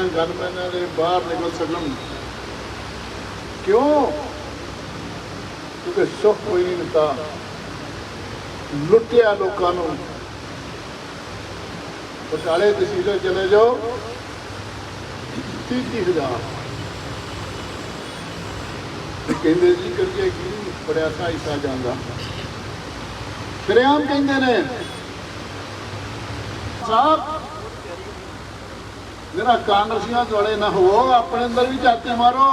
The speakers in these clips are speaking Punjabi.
ਬਿਨਾਂ ਗਨਮੈਨਾਂ ਦੇ ਬਾਹਰ ਨਿਕਲ ਸਕਣ। ਕਿਉਂ? ਕਿਉਂਕਿ ਸੁੱਖ ਕੋਈ ਨਹੀਂ ਦਿੱਤਾ। ਲੁੱਟਿਆ ਲੋਕਾਂ ਨੂੰ। ਬਟਾਲੇ ਤਹਿਸੀਲ ਚਲੇ ਜਾਓ। ਤੀਹ ਤੀਹ ਹਜ਼ਾਰ। ਤੇ ਕਹਿੰਦੇ ਜੀ, ਕਰੀਏ ਕੀ? ਬੜਿਆ ਹਿੱਸਾ ਜਾਂਦਾ। ਸ਼ਰੇਆਮ ਕਹਿੰਦੇ ਨੇ ਸਾਹਿਬ ਜਿਹੜਾ ਕਾਂਗਰਸੀਆਂ ਦੁਆਲੇ ਨਾ ਹੋ, ਆਪਣੇ ਅੰਦਰ ਵੀ ਚਾਤੇ ਮਾਰੋ।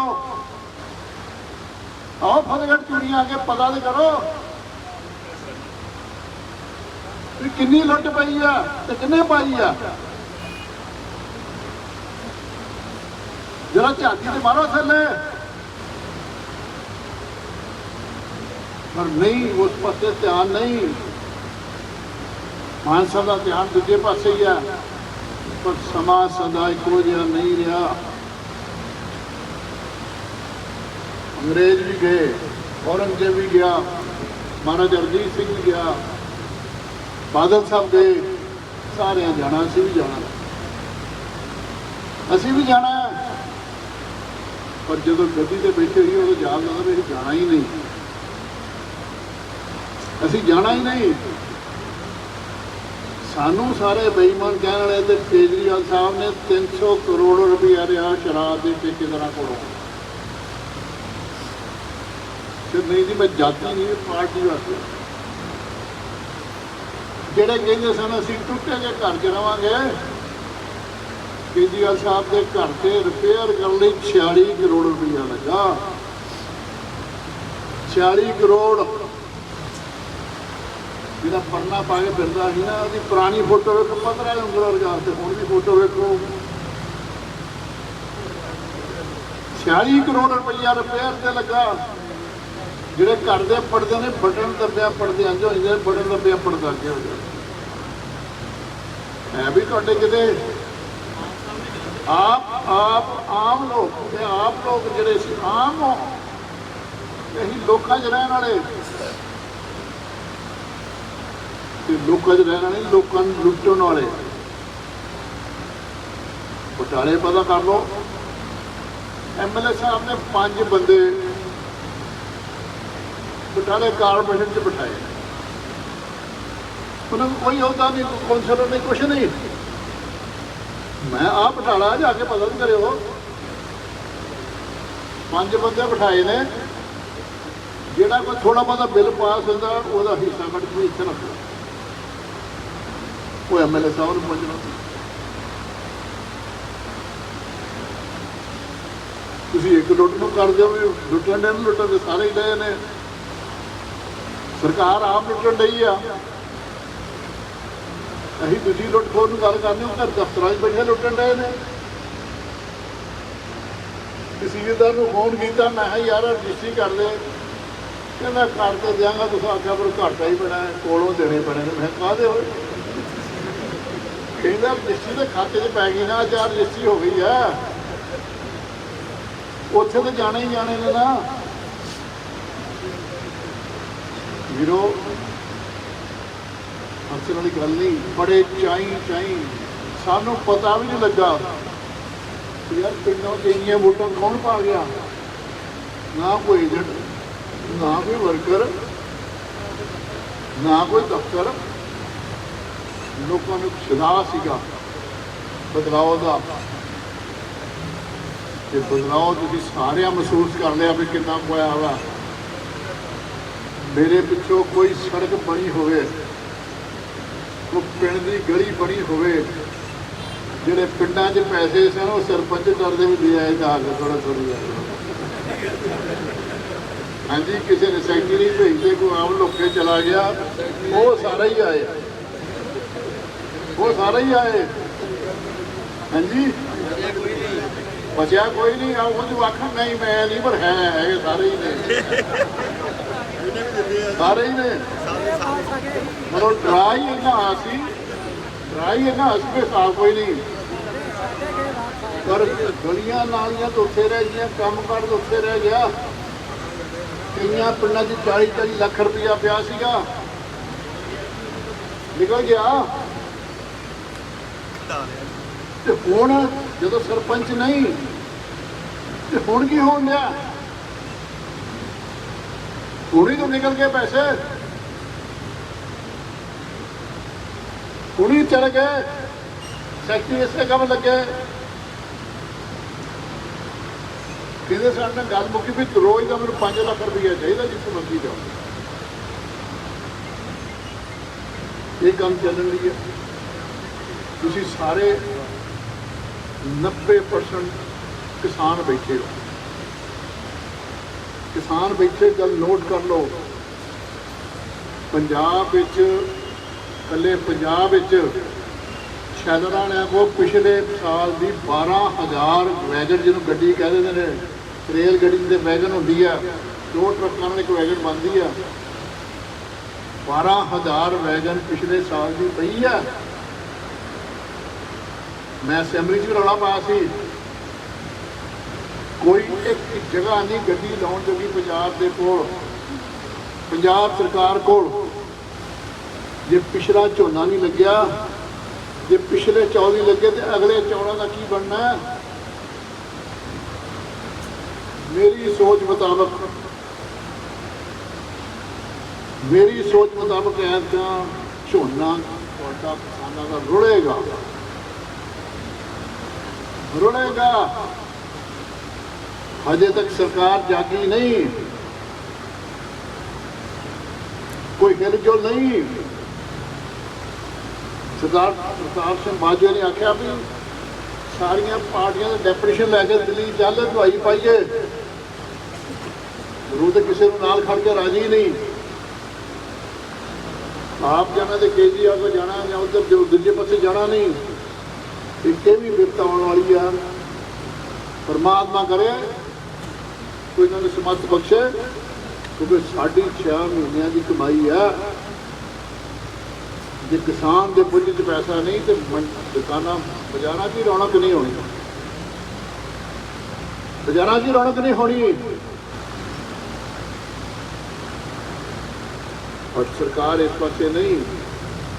ਆਓ ਫਤਿਹਗੜ੍ਹ ਚੂੜੀਆਂ ਆ ਕੇ ਪਤਾ ਤੇ ਕਰੋ। ਵੀ ਕਿੰਨੀ ਲੁੱਟ ਪਈ ਆ ਤੇ ਕਿੰਨੇ ਪਾਈ ਆ। ਜਰਾ ਝਾਤੀ ਤੇ ਮਾਰੋ ਥੱਲੇ। ਪਰ ਨਹੀਂ, ਉਸ ਪਾਸੇ ਧਿਆਨ ਨਹੀਂ। ਮਾਨ ਸਾਹਿਬ ਦਾ ਧਿਆਨ ਦੂਜੇ ਪਾਸੇ ਹੀ ਆ। ਪਰ ਸਮਾਂ ਸਦਾ ਇੱਕੋ ਜਿਹਾ ਨਹੀਂ ਰਿਹਾ। ਅੰਗਰੇਜ਼ ਵੀ ਗਏ, ਔਰੰਗਜ਼ੇਬ ਵੀ ਗਿਆ, ਮਹਾਰਾਜਾ ਰਣਜੀਤ ਸਿੰਘ ਵੀ ਗਿਆ। ਬਾਦਲ ਸਾਹਿਬ ਗਏ, ਸਾਰਿਆਂ ਜਾਣਾ, ਅਸੀਂ ਵੀ ਜਾਣਾ। ਅਸੀਂ ਵੀ ਜਾਣਾ ਪਰ ਜਦੋਂ ਗੱਡੀ ਤੇ ਬੈਠੇ ਹੋਈ ਉਦੋਂ ਯਾਦ ਆਉਂਦਾ ਵੀ ਜਾਣਾ ਹੀ ਨਹੀਂ। ਅਸੀਂ ਜਾਣਾ ਹੀ ਨਹੀਂ। ਸਾਨੂੰ ਸਾਰੇ ਬੇਈਮਾਨ ਕਹਿਣ ਵਾਲੇ ਤੇ ਕੇਜਰੀਵਾਲ ਸਾਹਿਬ ਨੇ 300 ਕਰੋੜ ਰੁਪਇਆ ਰਿਹਾ ਸ਼ਰਾਬ ਦੇ ਠੇਕੇਦਾਰਾਂ ਕੋਲੋਂ। ਤੇ ਨਹੀਂ ਜੀ, ਮੈਂ ਜਾਤੀ ਨਹੀਂ ਪਾਰਟੀ ਵਾਸਤੇ। ਜਿਹੜੇ ਕਹਿੰਦੇ ਸਨ, ਅਸੀਂ ਟੁੱਟੇ ਜਿਹੇ ਘਰ 'ਚ ਰਵਾਂਗੇ, ਕੇਜਰੀਵਾਲ ਸਾਹਿਬ ਦੇ ਘਰ ਤੇ ਰਿਪੇਅਰ ਕਰਨ ਲਈ 46 ਕਰੋੜ ਰੁਪਇਆ ਲੱਗਾ। 46 ਕਰੋੜ ਜਿਹੜਾ ਪਰਨਾ ਪਾ ਕੇ ਫਿਰਦਾ ਸੀ ਨਾ, ਉਹਦੀ ਪੁਰਾਣੀ ਫੋਟੋ ਵੇਖੋ 15 ਉਂਗਲ ਵਰਗਾ ਤੇ ਹੁਣ ਵੀ ਫੋਟੋ ਵੇਖੋ। 46 ਕਰੋੜ ਰੁਪਇਆ ਰਿਪੇਅਰ ਤੇ ਲੱਗਾ। ਜਿਹੜੇ ਘਰ ਦੇ ਪੜਦੇ ਨੇ, ਬਟਨ ਦੱਬਿਆ ਪੜਦੇ ਅੰਜ ਹੋ ਜਾਂਦੇ ਬਟਨ ਦੱਬਿਆ ਪੜਦਾ ਅੱਗੇ ਹੋ ਜਾਂਦਾ। ਹੈ ਵੀ ਤੁਹਾਡੇ ਕਿਤੇ ਆਪ ਆਪ, ਆਮ ਲੋਕ, ਤੇ ਆਪ ਲੋਕ ਜਿਹੜੇ ਸੀ, ਆਮ ਹੋ। ਇਹੀ ਲੋਕਾਂ 'ਚ ਰਹਿਣ ਵਾਲੇ। ਤੇ ਲੋਕਾਂ 'ਚ ਰਹਿਣ ਵਾਲੇ, ਲੋਕਾਂ ਨੂੰ ਲੁੱਟਣ ਵਾਲੇ। ਬਟਾਲੇ ਪਤਾ ਕਰ ਲੋ ਐਮਐਲਏ ਸਾਹਿਬ ਨੇ ਪੰਜ ਬੰਦੇ ਬਟਾਲੇ ਕਾਰਪੋਰੇਸ਼ਨ 'ਚ ਬਿਠਾਏ। ਉਹਨਾਂ ਨੂੰ ਕੋਈ ਅਹੁਦਾ ਨਹੀਂ, ਕੋਈ ਕੌਂਸਲਰ ਨਹੀਂ, ਕੁਛ ਨਹੀਂ। ਮੈਂ ਆ ਬਟਾਲਾ ਜਾ ਕੇ ਪਤਾ ਨਹੀਂ ਕਰਿਓ। ਪੰਜ ਬੰਦੇ ਬਿਠਾਏ ਨੇ। ਜਿਹੜਾ ਕੋਈ ਥੋੜਾ ਬਹੁਤਾ ਬਿੱਲ ਪਾਸ ਹੁੰਦਾ, ਉਹਦਾ ਹਿੱਸਾ ਕੱਢ ਕੇ ਇੱਥੇ ਰੱਖੋ। ਉਹ ਐਮਐਲਏ ਸਾਹਿਬ ਨੂੰ ਪੁੱਛਣਾ। ਤੁਸੀਂ ਇੱਕ ਲੁੱਟ ਨੂੰ ਕਰ ਦਿਓ ਵੀ ਲੁੱਟਣ ਦੇ ਨੂੰ, ਲੁੱਟਣ ਦੇ ਸਾਰੇ ਹੀ ਡਏ ਨੇ। ਸਰਕਾਰ ਆਪ ਲੁੱਟਣ ਡਈ ਆ। ਅਸੀਂ ਦੂਜੀ ਲੁੱਟ ਖੋਰ ਨੂੰ ਗੱਲ ਕਰਦੇ ਹਾਂ, ਘਰ ਦਫ਼ਤਰਾਂ 'ਚ ਬੈਠੇ ਲੁੱਟਣ ਡਏ ਨੇ। ਤਹਿਸੀਲਦਾਰ ਨੂੰ ਫੋਨ ਕੀਤਾ, ਮੈਂ ਕਿਹਾ, ਯਾਰ ਰਜਿਸਟਰੀ ਕਰ ਦੇ ਕਹਿੰਦਾ, ਕਰ ਤੇ ਦਿਆਂਗਾ, ਤੁਸੀਂ ਆਖਿਆ, ਪਰ ਘਾਟਾ ਹੀ ਬਣਾ ਕੋਲੋਂ ਦੇਣੇ ਪੈਣੇ ਨੇ। ਮੈਂ ਕਿਹਾ, ਕਾਹਦੇ ਹੋਏ? ਕਹਿੰਦਾ ਰਜਿਸਟਰੀ ਦੇ ਖਾਤੇ 'ਚ ਪੈ ਗਈ ਨਾ ਚਾਰ ਰਜਿਸਟਰੀ ਹੋ ਗਈ ਆ। ਉੱਥੇ ਤਾਂ ਜਾਣੇ ਹੀ ਜਾਣੇ ਨੇ ਨਾ ਵੀਰੋ ਅਕਸਰ ਵਾਲੀ ਗੱਲ ਨਹੀਂ, ਬੜੇ ਚਾਈ ਚਾਈ। ਸਾਨੂੰ ਪਤਾ ਵੀ ਨਹੀਂ ਲੱਗਾ ਯਾਰ ਪਿੰਡੋਂ ਚ ਇੰਨੀਆਂ ਵੋਟਾਂ ਕੌਣ ਪਾ ਗਿਆ? ਨਾ ਕੋਈ ਏਜੰਟ ਨਾ ਕੋਈ ਵਰਕਰ ਨਾ ਕੋਈ ਦਫ਼ਤਰ। ਲੋਕਾਂ ਨੂੰ ਸ਼ਦਾ ਸੀਗਾ ਬਦਲਾਅ ਦਾ। ਤੇ ਬਦਲਾਅ ਤੁਸੀਂ ਸਾਰਿਆਂ ਮਹਿਸੂਸ ਕਰ ਲਿਆ ਵੀ ਕਿੰਨਾ ਹੋਇਆ ਵਾ। ਮੇਰੇ ਪਿੱਛੋਂ ਕੋਈ ਸੜਕ ਬਣੀ ਹੋਵੇ ਉਹ ਪਿੰਡ ਦੀ ਗਲੀ ਬਣੀ ਹੋਵੇ, ਜਿਹੜੇ ਪਿੰਡਾਂ 'ਚ ਪੈਸੇ ਸਨ, ਉਹ ਸਰਪੰਚ ਡਰਦੇ ਵੀ ਦੇ ਆਏ ਤਾਂ ਥੋੜਾ ਥੋੜੀ ਹਾਂਜੀ, ਕਿਸੇ ਨੇ ਸੈਕਟਰੀ ਭੇਜਦੇ ਕੋਈ ਆਮ ਲੋਕੇ ਚਲਾ ਗਿਆ, ਉਹ ਸਾਰਾ ਹੀ ਆਇਆ ਉਹ ਸਾਰੇ ਹੀ ਆਏ। ਹਾਂਜੀ? ਬਚਿਆ ਕੋਈ ਨਹੀਂ ਆ ਉਹ ਜੋ ਆਖਣ ਨਹੀਂ, ਮੈਂ ਨਹੀਂ, ਪਰ ਹੈ, ਹੈਗੇ ਸਾਰੇ ਹੀ ਨੇ। ਸਾਰੇ ਹੀ ਨੇ। ਮਤਲਬ ਡਰਾ ਇਹਨਾਂ ਆ ਸੀ ਇਹਨਾਂ ਹੱਸ ਸਾਫ਼ ਕੋਈ ਨਹੀਂ। ਪਰ ਗਲੀਆਂ ਨਾਲੀਆਂ ਤੋਂ ਉੱਥੇ ਰਹਿ ਗਈਆਂ ਕੰਮ ਕਾਰ ਤੋਂ ਉੱਥੇ ਰਹਿ ਗਿਆ। ਕਈਆਂ ਪਿੰਡਾਂ 'ਚ 40 40 ਲੱਖ ਰੁਪਇਆ ਪਿਆ ਸੀਗਾ। ਨਿਕਲ ਗਿਆ। ਤੇ ਹੁਣ ਜਦੋਂ ਸਰਪੰਚ ਨਹੀਂ, ਤੇ ਹੁਣ ਕੀ ਹੋਣ ਡਿਆ? ਹੁਣੀ ਤੋਂ ਨਿਕਲ ਗਏ ਪੈਸੇ। ਹੁਣੀ ਚਲ ਗਏ। ਸੈਕਟਰੀ ਇਸੇ ਕੰਮ ਲੱਗੇ। ਕਿਹਦੇ ਸਾਡੇ ਨਾਲ ਗੱਲ ਮੁੱਕੀ ਵੀ ਰੋਜ਼ ਦਾ ਮੈਨੂੰ 5 ਲੱਖ ਰੁਪਈਆ ਚਾਹੀਦਾ ਜਿੱਥੇ ਮਰਜ਼ੀ ਜਾਓ। ਇਹ ਕੰਮ ਚੱਲਣ ਲਈ ਹੈ। ਤੁਸੀਂ ਸਾਰੇ 90% ਕਿਸਾਨ ਬੈਠੇ ਹੋ। ਕਿਸਾਨ ਬੈਠੇ ਗੱਲ ਨੋਟ ਕਰ ਲਓ, ਪੰਜਾਬ ਵਿੱਚ ਕੱਲੇ ਪੰਜਾਬ ਵਿੱਚ ਸ਼ੈਲਰਾਂ ਨੇ ਕੋ ਪਿਛਲੇ ਸਾਲ ਦੀ 12000 ਵੈਗਨ ਜਿਹਨੂੰ ਗੱਡੀ ਕਹਿ ਦਿੰਦੇ ਨੇ, ਰੇਲ ਗੱਡੀ ਦੇ ਵੈਗਨ ਹੁੰਦੀ ਆ, ਦੋ ਟਰੱਕਾਂ ਨਾਲ ਇੱਕ ਵੈਗਨ ਬਣਦੀ ਆ। 12000 ਵੈਗਨ ਪਿਛਲੇ ਸਾਲ ਦੀ ਪਈ ਆ। ਮੈਂ ਅਸੈਂਬਲੀ 'ਚ ਵੀ ਰੌਲਾ ਪਾਇਆ ਸੀ। ਕੋਈ ਇੱਕ ਜਗ੍ਹਾ ਨਹੀਂ ਗੱਡੀ ਲਾਉਣ ਜੋਗੀ ਪੰਜਾਬ ਦੇ ਕੋਲ, ਪੰਜਾਬ ਸਰਕਾਰ ਕੋਲ। ਜੇ ਪਿਛਲਾ ਝੋਨਾ ਨਹੀਂ ਲੱਗਿਆ, ਜੇ ਪਿਛਲੇ ਚੌਲ ਨਹੀਂ ਲੱਗੇ ਤੇ ਅਗਲੇ ਚੌਲਾਂ ਦਾ ਕੀ ਬਣਨਾ ਮੇਰੀ ਸੋਚ ਮੁਤਾਬਕ, ਮੇਰੀ ਸੋਚ ਮੁਤਾਬਕ ਐਦਾਂ ਝੋਨਾ ਤੁਹਾਡਾ ਕਿਸਾਨਾਂ ਦਾ ਰੁੜੇਗਾ। ਰੁੜੇਗਾ। ਹਜੇ ਤੱਕ ਸਰਕਾਰ ਜਾਗੀ ਨਹੀਂ। ਕੋਈ ਹਿਲਜੁਲ ਨਹੀਂ। ਸਰਦਾਰ ਪ੍ਰਤਾਪ ਸਿੰਘ ਬਾਜਵਾ ਨੇ ਆਖਿਆ ਵੀ ਸਾਰੀਆਂ ਪਾਰਟੀਆਂ ਦਾ ਡੈਪੂਟੇਸ਼ਨ ਲੈ ਕੇ ਦਿੱਲੀ ਚੱਲ, ਦਵਾਈ ਪਾਈਏ। ਜ਼ਰੂਰ ਤੇ ਕਿਸੇ ਨੂੰ ਨਾਲ ਖੜ ਕੇ ਰਾਜੀ ਨਹੀਂ। ਆਪ ਜਾਣਾ ਤੇ ਕੇਜਰੀਵਾਲ ਕੋ ਜਾਣਾ ਜਾਂ ਉਧਰ ਦੂਜੇ ਪਾਸੇ ਜਾਣਾ ਨਹੀਂ। ਇੱਕ ਇਹ ਵੀ ਵਿਪਤ ਆਉਣ ਵਾਲੀ ਆ। ਪਰਮਾਤਮਾ ਕਰੇ, ਕੋਈ ਇਹਨਾਂ ਨੂੰ ਸਮਤ ਬਖਸ਼ੇ, ਕਿਉਂਕਿ ਸਾਡੀ 6 ਮਹੀਨਿਆਂ ਦੀ ਕਮਾਈ ਆ। ਜੇ ਕਿਸਾਨ ਦੇ ਪੁੱਜ 'ਚ ਪੈਸਾ ਨਹੀਂ ਤੇ ਦੁਕਾਨਾਂ, ਬਾਜ਼ਾਰਾਂ 'ਚ ਹੀ ਰੌਣਕ ਨਹੀਂ ਹੋਣੀ। ਬਾਜ਼ਾਰਾਂ 'ਚ ਹੀ ਰੌਣਕ ਨਹੀਂ ਹੋਣੀ। ਔਰ ਸਰਕਾਰ ਇਸ ਪਾਸੇ ਨਹੀਂ,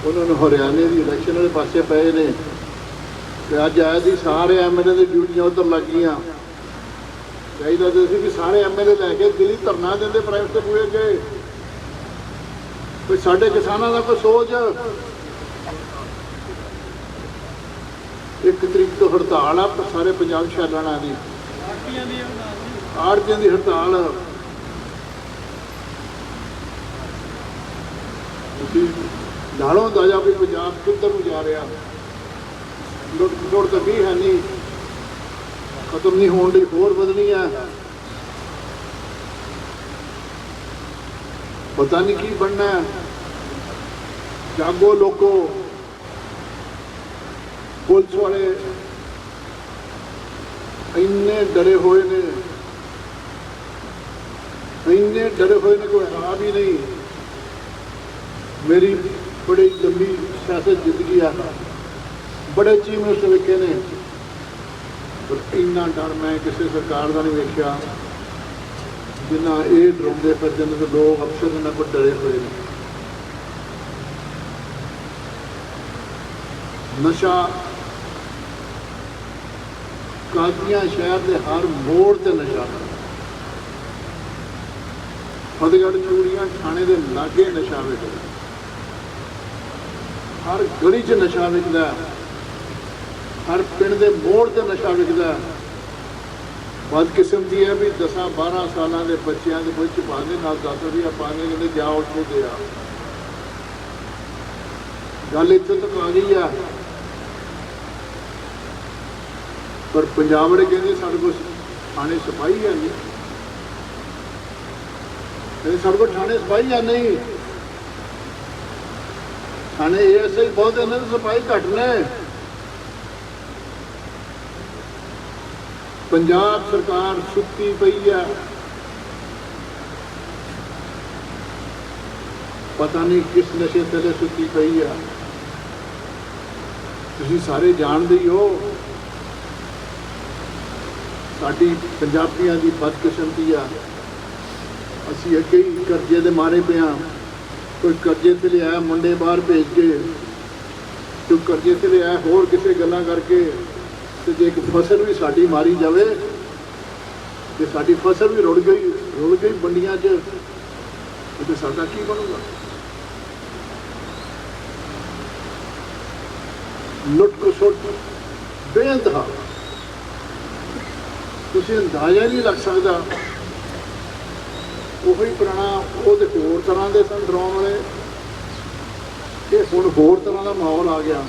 ਉਹਨਾਂ ਨੂੰ ਹਰਿਆਣੇ ਦੀ ਇਲੈਕਸ਼ਨ ਵਾਲੇ ਪਾਸੇ ਪਏ ਨੇ। ਤੇ ਅੱਜ ਆਇਆ ਸੀ, ਸਾਰੇ ਐਮਐਲਏ ਦੀ ਡਿਊਟੀਆਂ ਉੱਧਰ ਲੱਗ ਗਈਆਂ ਚਾਹੀਦਾ ਤਾਂ ਸੀ ਕਿ ਸਾਰੇ ਐਮਐਲਏ ਲੈ ਕੇ ਦਿੱਲੀ ਧਰਨਾ ਦਿੰਦੇ ਪ੍ਰਾਈਵੇਟ ਤੇ ਪੂਰੇ ਗਏ ਕੋਈ ਸਾਡੇ ਕਿਸਾਨਾਂ ਦਾ ਕੋਈ ਸੋਚ? ਇੱਕ ਤਰੀਕ ਤੋਂ ਹੜਤਾਲ ਆ ਸਾਰੇ ਪੰਜਾਬ ਸ਼ੈਲਾਨਾ ਦੀ। ਆੜਤੀਆਂ ਦੀ ਹੜਤਾਲ। ਤੁਸੀਂ ਨਾਲੋਂ ਅੰਦਾਜ਼ਾ ਵੀ ਪੰਜਾਬ ਕਿੱਧਰ ਨੂੰ ਜਾ ਰਿਹਾ? ਲੁੱਟ ਖਸੁੱਟ ਤਾਂ ਵੀ ਹੈ ਨਹੀਂ। ਖਤਮ ਨਹੀਂ ਹੋਣ ਲਈ ਹੋਰ ਵਧਣੀ ਹੈ। ਪਤਾ ਨਹੀਂ ਕੀ ਬਣਨਾ ਹੈ। ਜਾਗੋ ਲੋਕੋ। ਪੁਲਿਸ ਵਾਲੇ ਇੰਨੇ ਡਰੇ ਹੋਏ ਨੇ। ਇੰਨੇ ਡਰੇ ਹੋਏ ਨੇ ਕੋਈ ਹਾਬ ਵੀ ਨਹੀਂ। ਮੇਰੀ ਬੜੀ ਲੰਬੀ ਸਿਆਸਤ ਜ਼ਿੰਦਗੀ ਆ ਬੜੇ ਚੀਫ ਮਿਨਿਸਟਰ ਵੇਖੇ ਨੇ ਪਰ ਇੰਨਾ ਡਰ ਮੈਂ ਕਿਸੇ ਸਰਕਾਰ ਦਾ ਨਹੀਂ ਵੇਖਿਆ, ਜਿੰਨਾ ਇਹ ਡਰਾਉਂਦੇ ਫਿਰਦੇ ਨੇ ਤੇ ਲੋਕ ਅਫਸਰ ਇਹਨਾਂ ਕੋਲ ਡਰੇ ਹੋਏ ਨੇ। ਨਸ਼ਾ ਕਾਦੀਆਂ ਸ਼ਹਿਰ ਦੇ ਹਰ ਮੋੜ ਤੇ ਨਸ਼ਾ ਫਤਿਹਗੜ੍ਹ ਚੂੜੀਆਂ ਥਾਣੇ ਦੇ ਲਾਗੇ ਨਸ਼ਾ ਵੇਚਦਾ। ਹਰ ਗਲੀ 'ਚ ਨਸ਼ਾ ਵਿਕਦਾ ਹਰ ਪਿੰਡ ਦੇ ਮੋੜ ਤੇ ਨਸ਼ਾ ਵਿਕਦਾ ਹੈ। ਕਿਸਮ ਦੀ ਹੈ ਵੀ 10 12 ਸਾਲਾਂ ਦੇ ਬੱਚਿਆਂ ਦੇ ਵਿੱਚ ਪਾਉਂਦੇ ਨਾਲ 10 ਰੁਪਇਆ ਪਾਉਂਦੇ ਕਹਿੰਦੇ ਜਾ ਉੱਥੇ ਦੇ ਆ। ਗੱਲ ਇੱਥੇ ਤੱਕ ਆ ਗਈ ਆ। ਪਰ ਪੰਜਾਬ ਵਾਲੇ ਕਹਿੰਦੇ ਸਾਡੇ ਕੋਲ ਥਾਣੇ ਸਫ਼ਾਈ ਹੈ ਨਹੀਂ। ਕਹਿੰਦੇ ਸਾਡੇ ਕੋਲ ਥਾਣੇ ਸਫ਼ਾਈ ਹੈ ਨਹੀਂ। ਥਾਣੇ ਐਸਆਈ ਬਹੁਤ ਇਹਨਾਂ ਦੀ ਸਫ਼ਾਈ ਘੱਟ ਨੇ। ਪੰਜਾਬ ਸਰਕਾਰ ਸੁੱਤੀ ਪਈ ਆ। ਪਤਾ ਨਹੀਂ ਕਿਸ ਨਸ਼ੇ ਥੱਲੇ ਸੁੱਤੀ ਪਈ ਆ। ਤੁਸੀਂ ਸਾਰੇ ਜਾਣਦੇ ਹੀ ਹੋ। ਸਾਡੀ ਪੰਜਾਬੀਆਂ ਦੀ ਬਦਕਿਸਮਤੀ ਆ। ਅਸੀਂ ਅੱਗੇ ਹੀ ਕਰਜ਼ੇ ਦੇ ਮਾਰੇ ਪਏ ਹਾਂ ਕੋਈ ਕਰਜ਼ੇ ਤੇ ਲਿਆ ਮੁੰਡੇ ਬਾਹਰ ਭੇਜ ਕੇ। ਕੋਈ ਕਰਜ਼ੇ ਤੇ ਲਿਆ ਹੋਰ ਕਿਸੇ ਗੱਲਾਂ ਕਰਕੇ। ਤੇ ਜੇ ਇੱਕ ਫਸਲ ਵੀ ਸਾਡੀ ਮਾਰੀ ਜਾਵੇ, ਤੇ ਸਾਡੀ ਫਸਲ ਵੀ ਰੁੜ ਗਈ ਰੁੜ ਗਈ ਮੰਡੀਆਂ 'ਚ, ਤੇ ਸਾਡਾ ਕੀ ਬਣੂਗਾ? ਲੁੱਟ ਖਸੁੱਟ ਬੇਅੰਤਹਾ ਤੁਸੀਂ ਅੰਦਾਜ਼ਾ ਨਹੀਂ ਲੱਗ ਸਕਦਾ। ਉਹੀ ਪੁਰਾਣਾ ਉਹਦੇ ਹੋਰ ਤਰ੍ਹਾਂ ਦੇ ਸਨ ਡਰਾਉਣ ਵਾਲੇ ਇਹ ਹੁਣ ਹੋਰ ਤਰ੍ਹਾਂ ਦਾ ਮਾਹੌਲ ਆ ਗਿਆ।